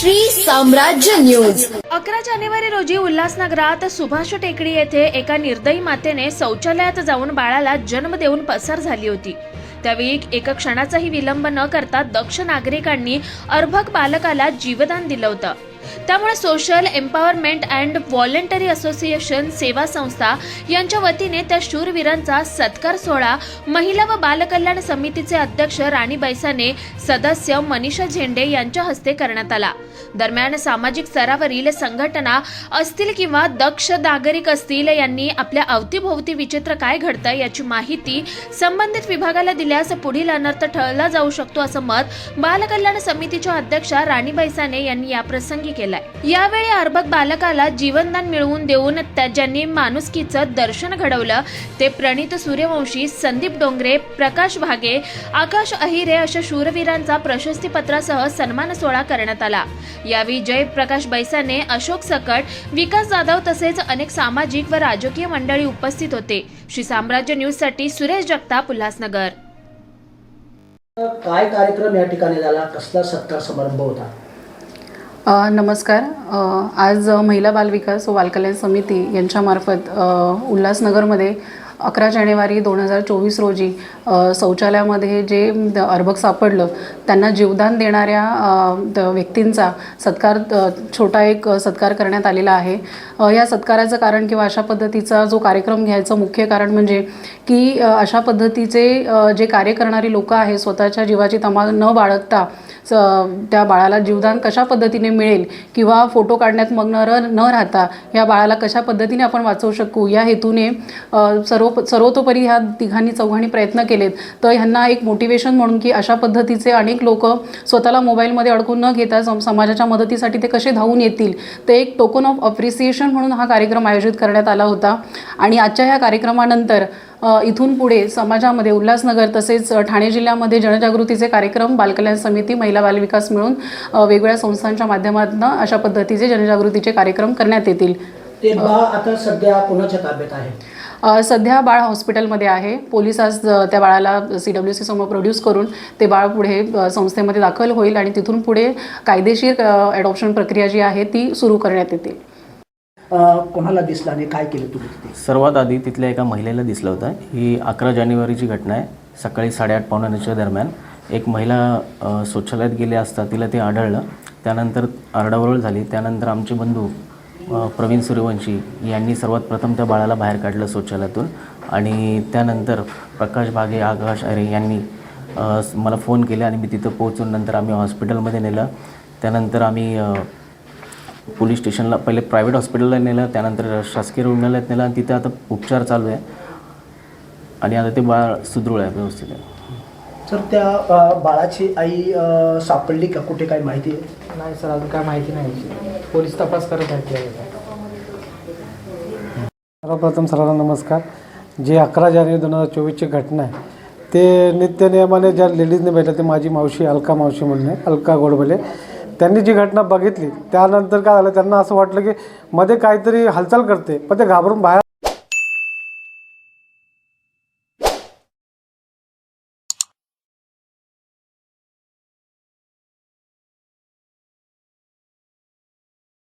श्री साम्राज्य न्यूज. अकरा जानेवारी रोजी उल्हासनगरात सुभाष टेकडी येथे एका निर्दयी मातेने शौचालयात जाऊन बाळाला जन्म देऊन पसार झाली होती. त्यावेळी एका क्षणाचाही विलंब न करता दक्ष नागरिकांनी अर्भक बालकाला जीवदान दिलं होतं. त्यामुळे social empowerment and voluntary association सेवा संस्था यांच्या वतीने त्या शूरवीरांचा सत्कार सोहळा महिला व बालकल्याण समितीचे अध्यक्ष राणी बैसाने सदस्य मनीषा झेंडे यांच्या हस्ते करण्यात आला. दरम्यान सामाजिक स्तरावरील संघटना असतील किंवा दक्ष नागरिक असतील यांनी आपल्या अवतीभोवती विचित्र काय घडतं याची माहिती संबंधित विभागाला दिल्यास पुढील अनर्थ ठरला जाऊ शकतो असं मत बालकल्याण समितीच्या अध्यक्षा राणी बैसाने यांनी याप्रसंगी केलंय. यावेळी अर्भक बालकाला जीवनदान मिळवून देऊन त्या ज्यांनी माणुसकीचं दर्शन घडवलं ते प्रणित सूर्यवंशी संदीप डोंगरे प्रकाश भागे आकाश अहिरे अशा शूरवीरांचा प्रशस्तीपत्रासह सन्मान सोहळा करण्यात आला. यावेळी जयप्रकाश बैसाने अशोक सकट विकास जाधव तसेच अनेक सामाजिक व राजकीय मंडळी उपस्थित होते. श्री साम्राज्य न्यूजसाठी सुरेश जगताप उल्हासनगर. काय कार्यक्रम या ठिकाणी झाला? कसला सत्कार समारंभ होता? नमस्कार. आज महिला बालविकास व बालकल्याण समिती यांच्यामार्फत उल्हासनगरमध्ये अकरा जानेवारी दोन हजार चोवीस रोजी शौचालयामध्ये जे द- अर्भक सापडलं त्यांना जीवदान देणाऱ्या द- व्यक्तींचा सत्कार छोटा एक सत्कार करण्यात आलेला आहे. या सत्काराचं कारण किंवा अशा पद्धतीचा जो कार्यक्रम घ्यायचं मुख्य कारण म्हणजे की अशा पद्धतीचे जे कार्य करणारी लोकं आहे स्वतःच्या जीवाची तमा न बाळगता स त्या बाळाला जीवदान कशा पद्धतीने मिळेल किंवा फोटो काढण्यात मग्न न राहता या बाळाला कशा पद्धतीने आपण वाचवू शकू या हेतूने सर्व सर्व सर्वतोपरी ह्या तिघांनी चौघांनी प्रयत्न केलेत. तर ह्यांना एक मोटिवेशन म्हणून की अशा पद्धतीचे अनेक लोक स्वतःला मोबाईलमध्ये अडकून न घेता सम समाजाच्या मदतीसाठी ते कसे धावून येतील? ते एक टोकन ऑफ अप्रिसिएशन म्हणून हा कार्यक्रम आयोजित करण्यात आला होता. आणि आजच्या ह्या कार्यक्रमानंतर इथून पुढे समाजामध्ये उल्हासनगर तसेच ठाणे जिल्ह्यामध्ये जनजागृतीचे कार्यक्रम बालकल्याण समिती महिला बालविकास मिळून वेगवेगळ्या संस्थांच्या माध्यमातून अशा पद्धतीचे जनजागृतीचे कार्यक्रम करण्यात येतील. ते आता सध्या कोणाच्या ताब्यात आहे? सध्या बाळ हॉस्पिटलमध्ये आहे. पोलीस आज त्या बाळाला सी डब्ल्यू सी समोर प्रोड्यूस करून ते बाळ पुढे संस्थेमध्ये दाखल होईल आणि तिथून पुढे कायदेशीर ॲडॉप्शन प्रक्रिया जी आहे ती सुरू करण्यात येतील अं, कोणाला दिसलं आणि काय केलं तुम्ही तिथे? सर्वात आधी तिथल्या एका महिलेला दिसलं होतं. ही अकरा जानेवारीची घटना आहे. सकाळी साडेआठ पावणे नऊच्या दरम्यान एक महिला शौचालयात गेली असता तिला ते आढळलं. त्यानंतर आरडाओरड झाली. त्यानंतर आमचे बंधू प्रवीण सूर्यवंशी यांनी सर्वात प्रथम त्या बाळाला बाहेर काढलं शौचालयातून. आणि त्यानंतर प्रकाश भागे आकाश अरे यांनी मला फोन केला आणि मी तिथं पोहोचून नंतर आम्ही हॉस्पिटलमध्ये नेलं. त्यानंतर आम्ही पोलीस स्टेशनला पहिले प्रायव्हेट हॉस्पिटलला नेलं त्यानंतर शासकीय रुग्णालयात नेलं आणि तिथे आता उपचार चालू आहे. आणि आता ते बाळ सुदृढ आहे व्यवस्थित आहे. सर त्या बाळाची आई सापडली का? कुठे काय माहिती आहे? नाही सर अजून काय माहिती नाही. पोलीस तपास करत आहेत याचा. सर्वप्रथम सर्वांना नमस्कार. जे अकरा जानेवारी दोन हजार चोवीसची घटना आहे ते नित्य नियमाने ज्या लेडीजने भेटलं ते माझी मावशी अलका मावशी म्हणून अलका गोडबले. त्यांनी जी घटना बघितली त्यानंतर काय झालं त्यांना असं वाटलं की मध्ये काहीतरी हालचाल करते पण ते घाबरून बाहेर